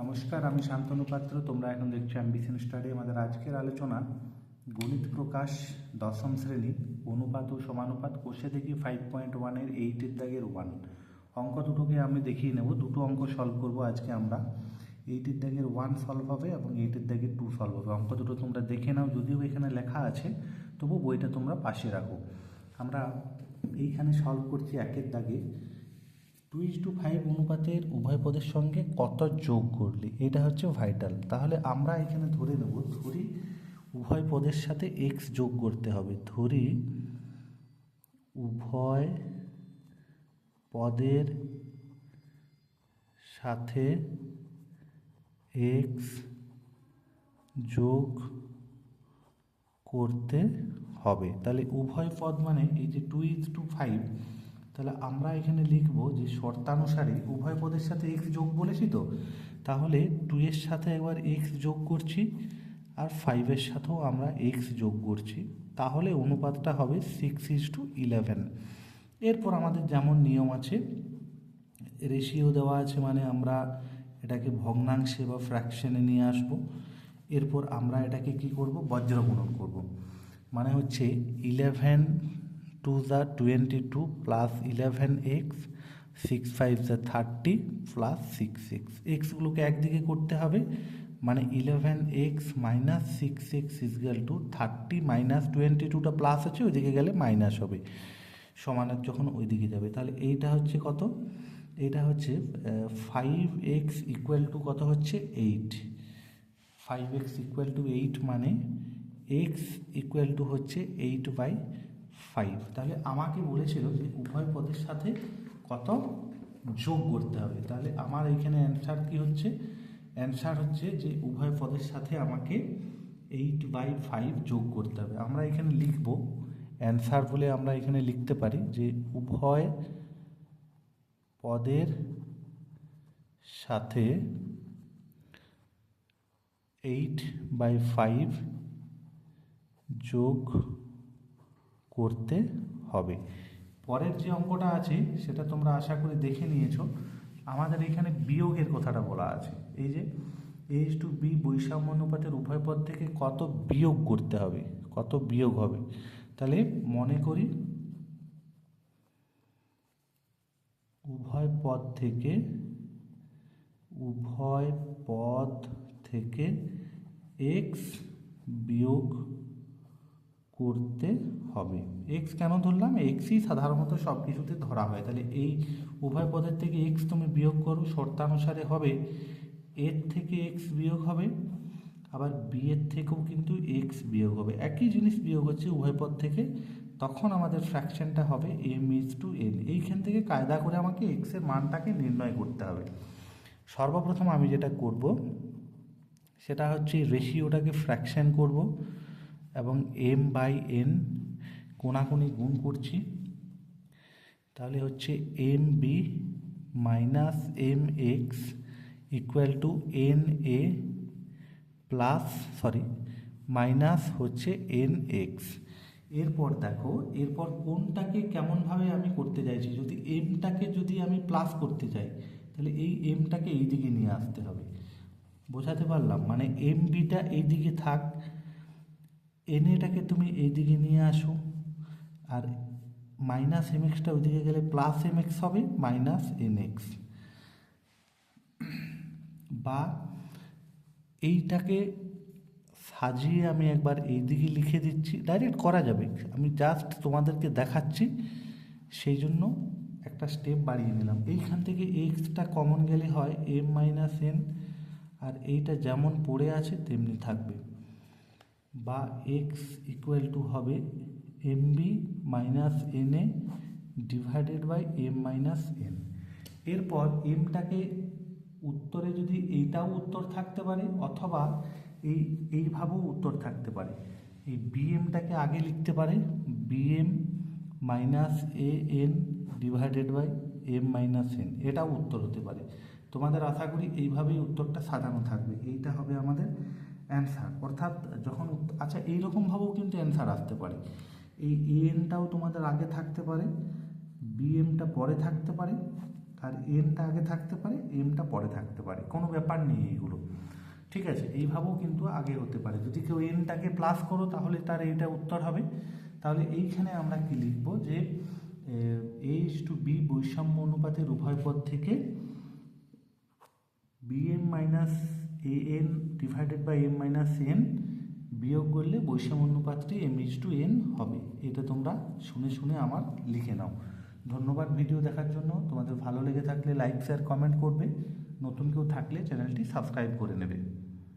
নমস্কার, আমি শান্তনু পাত্র। তোমরা এখন দেখছ অ্যাম্বিশন স্টাডি। আমাদের আজকের আলোচনা, গণিত প্রকাশ, দশম শ্রেণি, অনুপাত ও সমানুপাত, কোষে দেখি ফাইভ পয়েন্ট ওয়ানের এইটের দাগের ওয়ান অঙ্ক দুটোকে আমি দেখিয়ে নেব। দুটো অঙ্ক সলভ করব আজকে আমরা। এইটের দাগের ওয়ান সলভ হবে এবং এইটের দাগের টু সলভ হবে। অঙ্ক দুটো তোমরা দেখে নাও, যদিও এখানে লেখা আছে, তবু বইটা তোমরা পাশে রাখো। আমরা এইখানে সলভ করছি একের দাগে। টু ইজ টু ফাইভ অনুপাতের উভয় পদের সঙ্গে কত যোগ করলি? এটা হচ্ছে ভাইটাল তাহলে আমরা এখানে ধরে নেব, ধরি উভয় পদের সাথে এক্স যোগ করতে হবে। ধরি উভয় পদের সাথে এক্স যোগ করতে হবে। তাহলে উভয় পদ মানে এই যে টু ইজ টু ফাইভ তাহলে আমরা এখানে লিখব যে শর্তানুসারে উভয় পদের সাথে এক্স যোগ বলেছি তো? তাহলে টু এর সাথে একবার এক্স যোগ করছি আর ফাইভের সাথেও আমরা এক্স যোগ করছি। তাহলে অনুপাতটা হবে সিক্স ইজ টু ইলেভেন এরপর আমাদের যেমন নিয়ম আছে রেশিও দেওয়া আছে মানে আমরা এটাকে ভগ্নাংশে বা ফ্র্যাকশনে নিয়ে আসব। এরপর আমরা এটাকে কি করব? বজ্র গুণন করব। মানে হচ্ছে eleven to the twenty two plus eleven X, six five the thirty plus six six এক্সগুলোকে একদিকে করতে হবে মানে eleven X minus six six equal to thirty minus twenty টুটা প্লাস আছে, ওইদিকে গেলে মাইনাস হবে সমানের যখন ওইদিকে যাবে। তাহলে এইটা হচ্ছে কত? এইটা হচ্ছে ফাইভ এক্স ইকুয়াল টু কত হচ্ছে? Eight five X equal to eight মানে এক্স ইকুয়াল টু হচ্ছে এইট বাই ফাইভ তাহলে আমাকে বলেছিল যে উভয় পদের সাথে কত যোগ করতে হবে। তাহলে আমার এখানে অ্যান্সার কি হচ্ছে? অ্যান্সার হচ্ছে যে উভয় পদের সাথে আমাকে এইট বাই ফাইভ যোগ করতে হবে। আমরা এখানে লিখব। অ্যান্সার বলে আমরা এখানে লিখতে পারি যে উভয় পদের সাথে এইট বাই ফাইভ যোগ করতে হবে। পরের যে অঙ্কটা আছে, সেটা তোমরা আশা করি দেখে নিয়েছো। আমাদের এখানে বিয়োগের কথাটা বলা আছে। এই যে এইচ টু বি বৈষম্য অনুপাতের উভয় পদ থেকে কত বিয়োগ করতে হবে, কত বিয়োগ হবে? তাহলে মনে করি উভয় পদ থেকে, উভয় পদ থেকে এক্স বিয়োগ করতে হবে। এক্স কেন ধরলাম? এক্সই সাধারণত সব কিছুতে ধরা হয়। তাহলে এই উভয় পদের থেকে এক্স তুমি বিয়োগ করো, শর্তানুসারে হবে এর থেকে এক্স বিয়োগ হবে, আবার বি এর থেকেও কিন্তু এক্স বিয়োগ হবে। একই জিনিস বিয়োগ হচ্ছে উভয় পদ থেকে। তখন আমাদের ফ্র্যাকশনটা হবে এম ইজ টু এন এইখান থেকে কায়দা করে আমাকে এক্সের মানটাকে নির্ণয় করতে হবে। সর্বপ্রথম আমি যেটা করব, সেটা হচ্ছে রেশিওটাকে ফ্র্যাকশন করব। এবং এম বাই এন কোনাকুনি গুণ করছি, তাহলে হচ্ছে M B minus M X equal to N A plus sorry minus হচ্ছে এন এক্স এরপর দেখো, এরপর কোনটাকে কেমনভাবে আমি করতে চাইছি? যদি এমটাকে যদি আমি প্লাস করতে চাই, তাহলে এই এমটাকে এই দিকে নিয়ে আসতে হবে। বোঝাতে পারলাম? মানে এম বিটা এই দিকে থাক এন এটাকে তুমি এই দিকে নিয়ে আসো। আর মাইনাস এম এক্সটা ওইদিকে গেলে প্লাস এম এক্স হবে মাইনাস এন এক্স বা এইটাকে সাজিয়ে আমি একবার এই দিকে লিখে দিচ্ছি। ডাইরেক্ট করা যাবে। আমি জাস্ট তোমাদেরকে দেখাচ্ছি। সেই জন্য একটা স্টেপ বাড়িয়ে নিলাম। এইখান থেকে এক্সটা কমন গেলে হয় এম মাইনাস এন আর এইটা যেমন পড়ে আছে, তেমনি থাকবে। বা এক্স ইকুয়াল টু হবে M B minus N A divided by M minus N এরপর এমটাকে উত্তরে যদি এইটাও উত্তর থাকতে পারে অথবা এই, এইভাবেও উত্তর থাকতে পারে। এই বিএমটাকে আগে লিখতে পারে BM minus A N divided by M minus N এটাও উত্তর হতে পারে। তোমাদের আশা করি এইভাবেই উত্তরটা সাজানো থাকবে। এইটা হবে আমাদের অ্যান্সার অর্থাৎ যখন আচ্ছা এইরকমভাবেও কিন্তু অ্যান্সার আসতে পারে। এই এনটাও তোমাদের আগে থাকতে পারে বিএমটা পরে থাকতে পারে, আর এনটা আগে থাকতে পারে এমটা পরে থাকতে পারে। কোনো ব্যাপার নেই এইগুলো। ঠিক আছে? এইভাবেও কিন্তু আগে হতে পারে। যদি কেউ এনটাকে প্লাস করো, তাহলে তার এইটা উত্তর হবে। তাহলে এইখানে আমরা কি লিখব? যে এইচ টু বি বৈষম্য অনুপাতের উভয় পদ থেকে BM minus A N divided by M minus N বিয়োগ করলে বৈষম্য অনুপাতটি এম ইজ টু এন হবে। এটা তোমরা শুনে শুনে আমার লিখে নাও। ধন্যবাদ ভিডিও দেখার জন্য। তোমাদের ভালো লেগে থাকলে লাইক শেয়ার কমেন্ট করবে। নতুন কেউ থাকলে চ্যানেলটি সাবস্ক্রাইব করে নেবে।